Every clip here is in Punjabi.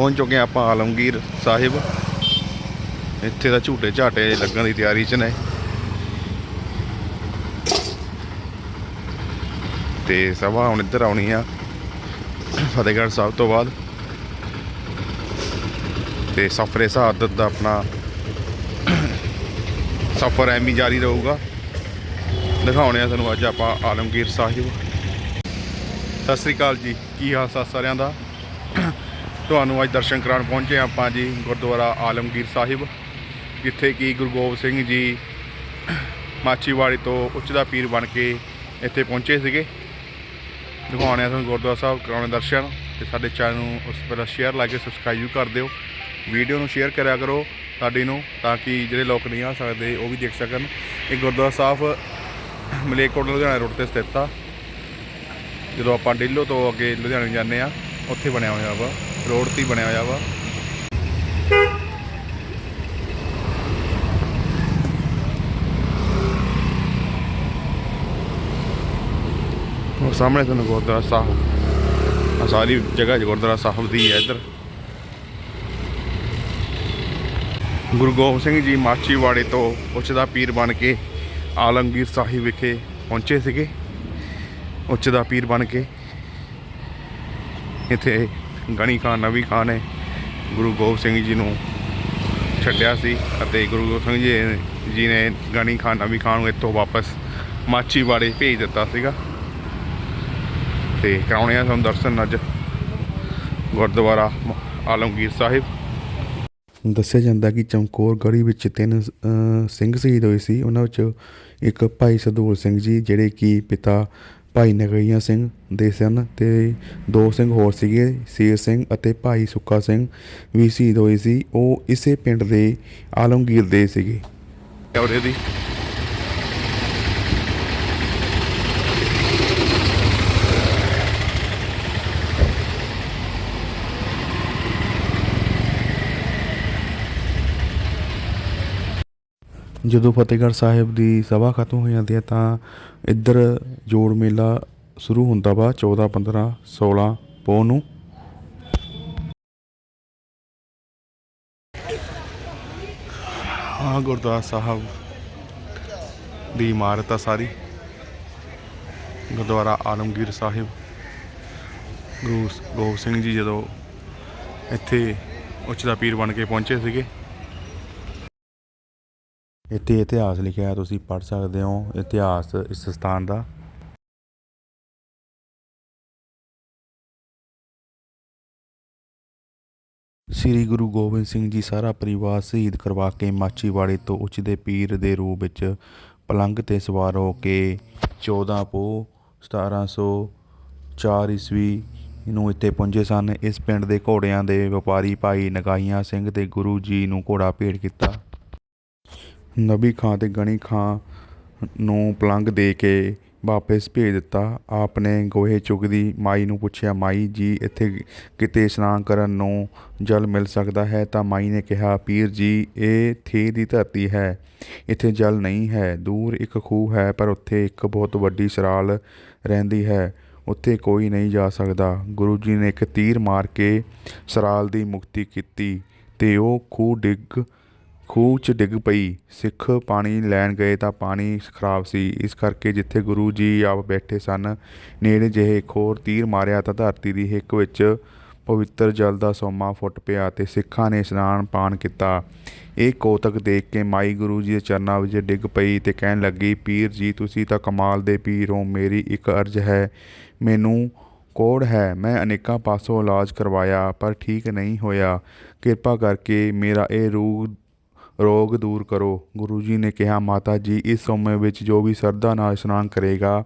ਪਹੁੰਚ ਚੁੱਕੇ ਹਾਂ ਆਪਾਂ ਆਲਮਗੀਰ ਸਾਹਿਬ। ਇੱਥੇ ਦਾ ਝੂਟੇ ਝਾਟੇ ਲੱਗਣ ਦੀ ਤਿਆਰੀ 'ਚ ਨੇ। ਤੇ ਸਭਾ ਹੁਣ ਇੱਧਰ ਆਉਣੀ ਆ, ਫਤਿਹਗੜ੍ਹ ਸਾਹਿਬ ਤੋਂ ਬਾਅਦ। ਤੇ ਸਫਰੇ ਸ਼ਹਾਦਤ ਦਾ ਆਪਣਾ ਸਫਰ ਐਵੇਂ ਜਾਰੀ ਰਹੂਗਾ। ਦਿਖਾਉਣੇ ਆ ਤੁਹਾਨੂੰ ਅੱਜ ਆਪਾਂ ਆਲਮਗੀਰ ਸਾਹਿਬ। ਸਤਿ ਸ੍ਰੀ ਅਕਾਲ ਜੀ, ਕੀ ਹਾਲ ਸਾ ਸਾਰਿਆਂ ਦਾ? ਤੁਹਾਨੂੰ ਅੱਜ ਦਰਸ਼ਨ ਕਰਾਉਣ ਪਹੁੰਚੇ ਹਾਂ ਆਪਾਂ ਜੀ ਗੁਰਦੁਆਰਾ ਆਲਮਗੀਰ ਸਾਹਿਬ, ਜਿੱਥੇ ਕਿ ਗੁਰੂ ਗੋਬਿੰਦ ਸਿੰਘ ਜੀ ਮਾਚੀਵਾੜੀ ਤੋਂ ਉੱਚ ਦਾ ਪੀਰ ਬਣ ਕੇ ਇੱਥੇ ਪਹੁੰਚੇ ਸੀਗੇ। ਦਿਖਾਉਣੇ ਆ ਤੁਹਾਨੂੰ ਗੁਰਦੁਆਰਾ ਸਾਹਿਬ ਕਰਾਉਣੇ ਦਰਸ਼ਨ ਤੇ ਸਾਡੇ ਚੈਨਲ ਨੂੰ ਉਸ ਪਹਿਲਾਂ ਸ਼ੇਅਰ ਲਾਈਕ ਸਬਸਕ੍ਰਾਈਬ ਕਰ ਦਿਓ। ਵੀਡੀਓ ਨੂੰ ਸ਼ੇਅਰ ਕਰਿਆ ਕਰੋ ਸਾਡੀ ਨੂੰ ਤਾਂ ਕਿ ਜਿਹੜੇ ਲੋਕ ਨਹੀਂ ਆ ਸਕਦੇ ਉਹ ਵੀ ਦੇਖ ਸਕਣ। ਇਹ ਗੁਰਦੁਆਰਾ ਸਾਹਿਬ ਮਲੇਕੋਟਲਾ ਲੁਧਿਆਣਾ ਰੋਡ ਤੇ ਸਥਿਤ ਆ। ਜਦੋਂ ਆਪਾਂ ਡੇਲੋ ਤੋਂ ਅੱਗੇ ਲੁਧਿਆਣੇ ਜਾਂਦੇ ਆ ਉੱਥੇ ਬਣਿਆ ਹੋਇਆ ਵਾ। ਰੋਡ ਤੇ ਬਣਿਆ ਹੋਇਆ ਵਾ। ਉਹ ਸਾਹਮਣੇ ਤੁਹਾਨੂੰ ਗੁਰਦੁਆਰਾ ਸਾਹਿਬ। ਆ ਸਾਰੀ ਜਗ੍ਹਾ ਗੁਰਦੁਆਰਾ ਸਾਹਿਬ ਦੀ ਹੈ ਇੱਧਰ। ਗੁਰੂ ਗੋਬਿੰਦ ਸਿੰਘ ਜੀ ਮਾਚੀਵਾੜੇ ਤੋਂ ਉੱਚ ਦਾ ਪੀਰ ਬਣ ਕੇ ਆਲਮਗੀਰ ਸਾਹਿਬ ਵਿਖੇ ਪਹੁੰਚੇ ਸੀਗੇ। ਉੱਚ ਦਾ ਪੀਰ ਬਣ ਕੇ। ਇੱਥੇ ਗਣੀ ਖਾਨ, ਨਵੀ ਖਾਨ ਨੇ ਗੁਰੂ ਗੋਬਿੰਦ ਸਿੰਘ ਜੀ ਨੂੰ ਛੱਡਿਆ ਸੀ ਅਤੇ ਗੁਰੂ ਗੋਬਿੰਦ ਸਿੰਘ ਜੀ ਜੀ ਨੇ ਗਣੀ ਖਾਨ, ਨਵੀ ਖਾਨ ਨੂੰ ਇੱਥੋਂ ਵਾਪਸ ਮਾਚੀਵਾੜੇ ਭੇਜ ਦਿੱਤਾ ਸੀਗਾ। ਤੇ ਕਰਾਉਣੇ ਆ ਤੁਹਾਨੂੰ ਦਰਸ਼ਨ ਅੱਜ ਗੁਰਦੁਆਰਾ ਆਲਮਗੀਰ ਸਾਹਿਬ। ਦੱਸਿਆ ਜਾਂਦਾ ਕਿ ਚਮਕੌਰ ਗੜੀ ਵਿੱਚ ਤਿੰਨ ਸਿੰਘ ਸ਼ਹੀਦ ਹੋਏ ਸੀ। ਉਹਨਾਂ ਵਿੱਚ ਇੱਕ ਭਾਈ ਸਦੂਰ ਸਿੰਘ ਜੀ, ਜਿਹੜੇ ਕਿ ਪਿਤਾ ਭਾਈ ਨਗਈਆ ਸਿੰਘ ਦੇ ਸਨ ਤੇ ਦੋ ਸਿੰਘ ਹੋਰ ਸੀਗੇ, ਸ਼ੇਰ ਸਿੰਘ ਅਤੇ ਭਾਈ ਸੁੱਕਾ ਸਿੰਘ ਵੀ ਸ਼ਹੀਦ ਹੋਏ ਸੀ। ਉਹ ਇਸੇ ਪਿੰਡ ਦੇ ਆਲਮਗੀਰ ਦੇ ਸੀਗੇ। ਉਹਦੇ ਦੀ? ਜਦੋਂ ਫਤਿਹਗੜ੍ਹ ਸਾਹਿਬ ਦੀ ਸਭਾ ਖਤਮ ਹੋ ਜਾਂਦੀ ਹੈ ਤਾਂ ਇੱਧਰ ਜੋੜ ਮੇਲਾ ਸ਼ੁਰੂ ਹੁੰਦਾ ਵਾ 14 15 16 ਪੋਹ ਨੂੰ। ਹਾਂ ਗੁਰਦੁਆਰਾ ਸਾਹਿਬ ਦੀ ਇਮਾਰਤ ਆ ਸਾਰੀ। ਗੁਰਦੁਆਰਾ ਆਲਮਗੀਰ ਸਾਹਿਬ। ਗੁਰੂ ਗੋਬਿੰਦ ਸਿੰਘ ਜੀ ਜਦੋਂ ਇੱਥੇ ਉੱਚ ਦਾ ਪੀਰ ਬਣ ਕੇ ਪਹੁੰਚੇ ਸੀਗੇ ਇੱਥੇ ਇਤਿਹਾਸ ਲਿਖਿਆ ਹੈ ਤੁਸੀਂ ਪੜ੍ਹ ਸਕਦੇ ਹੋ ਇਤਿਹਾਸ ਇਸ ਸਥਾਨ ਦਾ। ਸ੍ਰੀ ਗੁਰੂ ਗੋਬਿੰਦ ਸਿੰਘ ਜੀ ਸਾਰਾ ਪਰਿਵਾਰ ਸ਼ਹੀਦ ਕਰਵਾ ਕੇ ਮਾਚੀਵਾੜੇ ਤੋਂ ਉੱਚਦੇ ਪੀਰ ਦੇ ਰੂਪ ਵਿੱਚ ਪਲੰਗ ਤੇ ਸਵਾਰ ਹੋ ਕੇ 14 ਪੋਹ 1704 ਈਸਵੀ ਨੂੰ ਇੱਥੇ ਪਹੁੰਚੇ ਸਨ। ਇਸ ਪਿੰਡ ਦੇ ਘੋੜਿਆਂ ਦੇ ਵਪਾਰੀ ਭਾਈ ਨਗਾਹੀਆਂ ਸਿੰਘ ਤੇ ਗੁਰੂ ਜੀ ਨੂੰ ਘੋੜਾ ਭੇਟ ਕੀਤਾ। ਨਬੀ ਖਾਂ ਅਤੇ ਗਣੀ ਖਾਂ ਨੂੰ ਪਲੰਗ ਦੇ ਕੇ ਵਾਪਸ ਭੇਜ ਦਿੱਤਾ। ਆਪ ਨੇ ਗੋਹੇ ਚੁਗਦੀ ਮਾਈ ਨੂੰ ਪੁੱਛਿਆ, ਮਾਈ ਜੀ, ਇੱਥੇ ਕਿਤੇ ਇਸ਼ਨਾਨ ਕਰਨ ਨੂੰ ਜਲ ਮਿਲ ਸਕਦਾ ਹੈ? ਤਾਂ ਮਾਈ ਨੇ ਕਿਹਾ, ਪੀਰ ਜੀ, ਇਹ ਥੇ ਦੀ ਧਰਤੀ ਹੈ, ਇੱਥੇ ਜਲ ਨਹੀਂ ਹੈ, ਦੂਰ ਇੱਕ ਖੂਹ ਹੈ, ਪਰ ਉੱਥੇ ਇੱਕ ਬਹੁਤ ਵੱਡੀ ਸਰਾਲ ਰਹਿੰਦੀ ਹੈ, ਉੱਥੇ ਕੋਈ ਨਹੀਂ ਜਾ ਸਕਦਾ। ਗੁਰੂ ਜੀ ਨੇ ਇੱਕ ਤੀਰ ਮਾਰ ਕੇ ਸਰਾਲ ਦੀ ਮੁਕਤੀ ਕੀਤੀ ਤੇ ਉਹ ਖੂਹ ਡਿੱਗ ਖੂਹ 'ਚ ਡਿੱਗ ਪਈ। ਸਿੱਖ ਪਾਣੀ ਲੈਣ ਗਏ ਤਾਂ ਪਾਣੀ ਖਰਾਬ ਸੀ। ਇਸ ਕਰਕੇ ਜਿੱਥੇ ਗੁਰੂ ਜੀ ਆਪ ਬੈਠੇ ਸਨ, ਨੇੜੇ ਜਿਹੇ ਖੋਰ ਤੀਰ ਮਾਰਿਆ ਤਾਂ ਧਰਤੀ ਦੀ ਹਿੱਕ ਵਿੱਚ ਪਵਿੱਤਰ ਜਲ ਦਾ ਸੋਮਾ ਫੁੱਟ ਪਿਆ ਤੇ ਸਿੱਖਾਂ ਨੇ ਇਸ਼ਨਾਨ ਪਾਣ ਕੀਤਾ। ਇਹ ਕੋਤਕ ਦੇਖ ਕੇ ਮਾਈ ਗੁਰੂ ਜੀ ਦੇ ਚਰਨਾਂ ਵਿੱਚ ਡਿੱਗ ਪਈ ਤੇ ਕਹਿਣ ਲੱਗੀ, ਪੀਰ ਜੀ, ਤੁਸੀਂ ਤਾਂ ਕਮਾਲ ਦੇ ਪੀਰ ਹੋ। ਮੇਰੀ ਇੱਕ ਅਰਜ਼ ਹੈ। ਮੈਨੂੰ ਕੋੜ ਹੈ। ਮੈਂ ਅਨੇਕਾਂ ਪਾਸੋਂ ਇਲਾਜ ਕਰਵਾਇਆ, ਪਰ ਠੀਕ ਨਹੀਂ ਹੋਇਆ। ਕਿਰਪਾ ਕਰਕੇ ਮੇਰਾ ਇਹ ਰੂਹ ਰੋਗ ਦੂਰ ਕਰੋ। ਗੁਰੂ ਜੀ ਨੇ ਕਿਹਾ, ਮਾਤਾ ਜੀ, ਇਸ ਸਮੇਂ ਵਿੱਚ ਜੋ ਵੀ ਸਰਦਾ ਨਾਲ ਇਸ਼ਨਾਨ ਕਰੇਗਾ,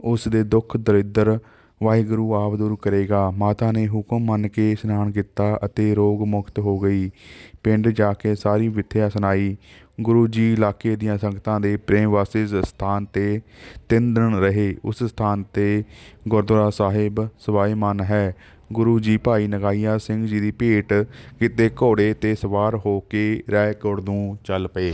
ਉਸ ਦੇ ਦੁੱਖ ਦਰਿਦਰ ਵਾਹਿਗੁਰੂ ਆਪ ਦੂਰ ਕਰੇਗਾ। ਮਾਤਾ ਨੇ ਹੁਕਮ ਮੰਨ ਕੇ ਇਸ਼ਨਾਨ ਕੀਤਾ ਅਤੇ ਰੋਗ ਮੁਕਤ ਹੋ ਗਈ। ਪਿੰਡ ਜਾ ਕੇ ਸਾਰੀ ਵਿਥਿਆ ਸੁਣਾਈ। ਗੁਰੂ ਜੀ ਇਲਾਕੇ ਦੀਆਂ ਸੰਗਤਾਂ ਦੇ ਪ੍ਰੇਮ ਵਾਸਤੇ ਸਥਾਨ ਤੇ ਤਿੰਨ ਦਿਨ ਰਹੇ। ਉਸ ਸਥਾਨ ਤੇ ਗੁਰਦੁਆਰਾ ਸਾਹਿਬ ਸਵਾਈਮਾਨ ਹੈ। ਗੁਰੂ ਜੀ ਭਾਈ ਨਗਾਈਆ ਸਿੰਘ ਜੀ ਦੀ ਭੇਟ ਕਿਤੇ ਘੋੜੇ ਤੇ ਸਵਾਰ ਹੋ ਕੇ ਰਾਏਕੋਟ ਨੂੰ ਚੱਲ ਪਏ।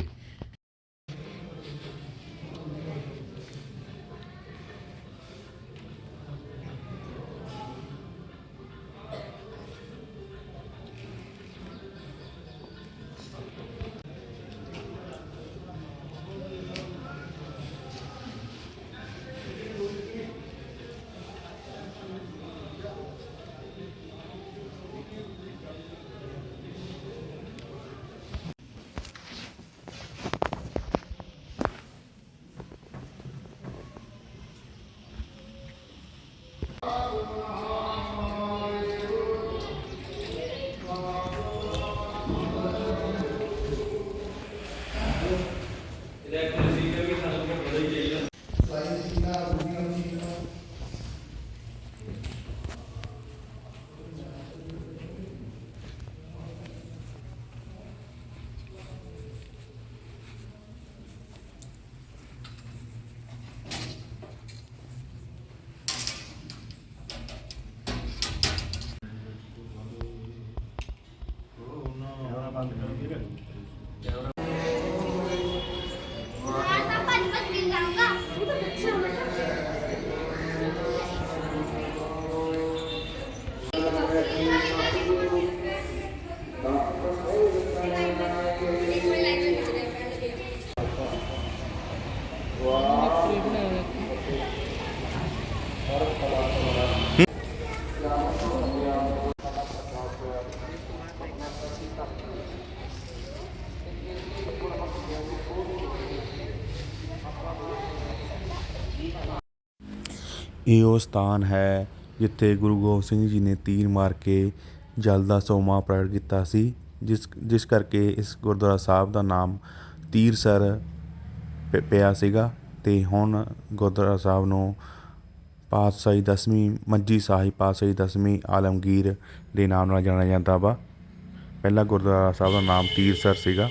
ਇਹ ਉਹ ਸਥਾਨ ਹੈ ਜਿੱਥੇ ਗੁਰੂ ਗੋਬਿੰਦ ਸਿੰਘ ਜੀ ਨੇ ਤੀਰ ਮਾਰ ਕੇ ਜਲ ਦਾ ਸੋਮਾ ਪ੍ਰਗਟ ਕੀਤਾ ਸੀ, ਜਿਸ ਜਿਸ ਕਰਕੇ ਇਸ ਗੁਰਦੁਆਰਾ ਸਾਹਿਬ ਦਾ ਨਾਮ ਤੀਰਸਰ ਪ- ਪਿਆ ਸੀਗਾ ਅਤੇ ਹੁਣ ਗੁਰਦੁਆਰਾ ਸਾਹਿਬ ਨੂੰ ਪਾਤਸ਼ਾਹੀ ਦਸਵੀਂ, ਮੰਜੀ ਸਾਹਿਬ ਪਾਤਸ਼ਾਹੀ ਦਸਵੀਂ ਆਲਮਗੀਰ ਦੇ ਨਾਮ ਨਾਲ ਜਾਣਿਆ ਜਾਂਦਾ ਵਾ। ਪਹਿਲਾ ਗੁਰਦੁਆਰਾ ਸਾਹਿਬ ਦਾ ਨਾਮ ਤੀਰਸਰ ਸੀਗਾ।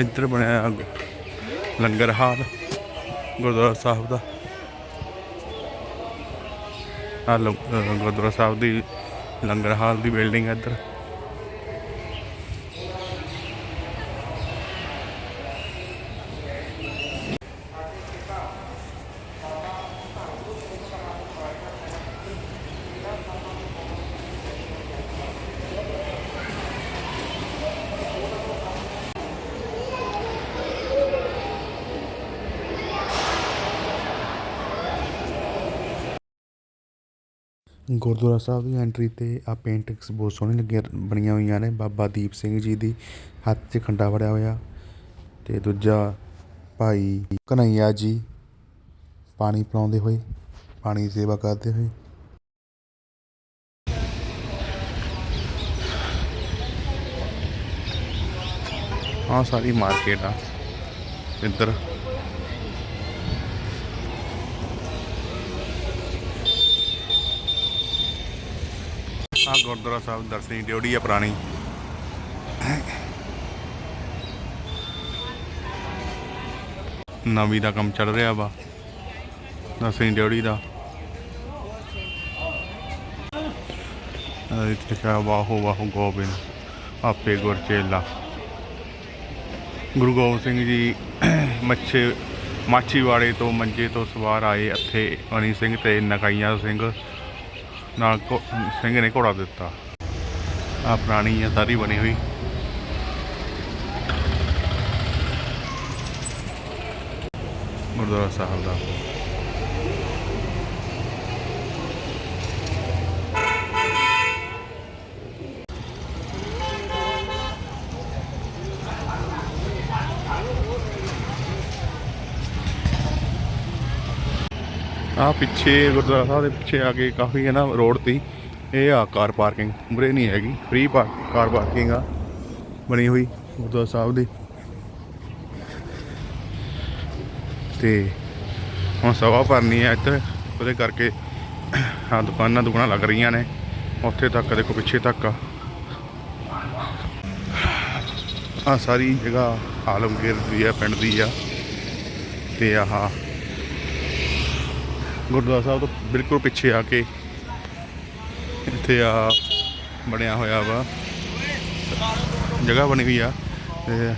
ਇੱਧਰ ਬਣਿਆ ਲੰਗਰ ਹਾਲ, ਗੁਰਦੁਆਰਾ ਸਾਹਿਬ ਦਾ। ਆ ਗੁਰਦੁਆਰਾ ਸਾਹਿਬ ਦੀ ਲੰਗਰ ਹਾਲ ਦੀ ਬਿਲਡਿੰਗ ਹੈ ਇੱਧਰ। ਗੁਰਦੁਆਰਾ ਸਾਹਿਬ ਦੀ ਐਂਟਰੀ ਤੇ ਆਹ ਪੇਂਟਿੰਗਸ ਬਹੁਤ ਸੋਹਣੀ ਲੱਗੀਆਂ, ਬਣੀਆਂ ਹੋਈਆਂ ਨੇ। ਬਾਬਾ ਦੀਪ ਸਿੰਘ ਜੀ ਦੀ ਹੱਥ 'ਚ ਖੰਡਾ ਫੜਿਆ ਹੋਇਆ। ਅਤੇ ਦੂਜਾ ਭਾਈ ਕਨਈਆ ਜੀ ਪਾਣੀ ਪਿਲਾਉਂਦੇ ਹੋਏ, ਪਾਣੀ ਦੀ ਸੇਵਾ ਕਰਦੇ ਹੋਏ। ਆਹ ਸਾਰੀ ਮਾਰਕੀਟ ਆ। ਇੱਧਰ ਗੁਰਦੁਆਰਾ ਸਾਹਿਬ ਦਰਸ਼ਨੀ ਡਿਓੜੀ ਆ ਪੁਰਾਣੀ। ਨਵੀਂ ਦਾ ਕੰਮ ਚੱਲ ਰਿਹਾ ਵਾ, ਦਰਸ਼ਨੀ ਡਿਓੜੀ ਦਾ। ਇੱਥੇ ਲਿਖਿਆ ਵਾਹੋ ਵਾਹੋ ਗੋਬਿੰਦ, ਆਪੇ ਗੁਰਚੇਲਾ ਗੁਰੂ ਗੋਬਿੰਦ ਸਿੰਘ ਜੀ ਮੱਛੇ, ਮਾਛੀਵਾੜੇ ਤੋਂ ਮੰਜੇ ਤੋਂ ਸਵਾਰ ਆਏ ਇੱਥੇ ਅਨੀ ਸਿੰਘ ਤੇ ਨਕਾਈਆਂ ਸਿੰਘ। ਨਾਲ ਘੋ- ਸਿੰਘ ਨੇ ਘੋੜਾ ਦਿੱਤਾ। ਆ ਪੁਰਾਣੀ ਆ ਸਾਰੀ ਬਣੀ ਹੋਈ। ਗੁਰਦੁਆਰਾ ਸਾਹਿਬ ਦਾ। ਆ ਪਿੱਛੇ ਗੁਰਦੁਆਰਾ ਸਾਹਿਬ ਦੇ ਪਿੱਛੇ ਆ ਕੇ ਕਾਫੀ ਹੈ ਨਾ ਰੋਡ ਤੇ ਇਹ ਆ ਕਾਰ ਪਾਰਕਿੰਗ ਮੁਰੇ ਨਹੀਂ ਹੈਗੀ ਫ੍ਰੀ ਕਾਰ ਪਾਰਕਿੰਗ ਆ, ਬਣੀ ਹੋਈ ਗੁਰਦੁਆਰਾ ਸਾਹਿਬ ਦੀ। ਤੇ ਹੁਣ ਸਵਾ ਭਰਨੀ ਆ ਇੱਥੇ, ਉਹਦੇ ਕਰਕੇ ਆ ਦੁਕਾਨਾਂ ਦੁਕਾਨਾਂ ਲੱਗ ਰਹੀਆਂ ਨੇ, ਉੱਥੇ ਤੱਕ, ਦੇਖੋ ਪਿੱਛੇ ਤੱਕ ਆ। ਆ ਸਾਰੀ ਜਗ੍ਹਾ ਆਲਮਗੀਰ ਦੀ ਆ ਪਿੰਡ ਦੀ ਆ, ਤੇ ਆਹ ਗੁਰਦੁਆਰਾ ਸਾਹਿਬ ਤੋਂ ਬਿਲਕੁਲ ਪਿੱਛੇ ਆ ਕੇ ਇੱਥੇ ਆ ਬਣਿਆ ਹੋਇਆ ਵਾ। ਜਗ੍ਹਾ ਬਣੀ ਹੋਈ ਆ ਤੇ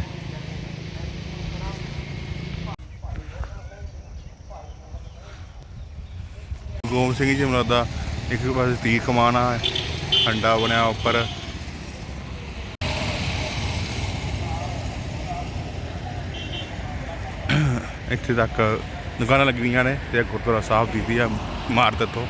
ਗੋਬਿੰਦ ਸਿੰਘ ਜੀ ਮਰਦਾ ਇੱਕ ਪਾਸੇ ਤੀਰ ਕਮਾਨ ਆ ਹੰਡਾ ਬਣਿਆ ਉੱਪਰ। ਇੱਥੇ ਤੱਕ ਦੁਕਾਨਾਂ ਲੱਗੀਆਂ ਨੇ ਤੇ ਗੁਰਦੁਆਰਾ ਸਾਹਿਬ ਦੀ ਦੀ ਆ ਇਮਾਰਤ ਤੋਂ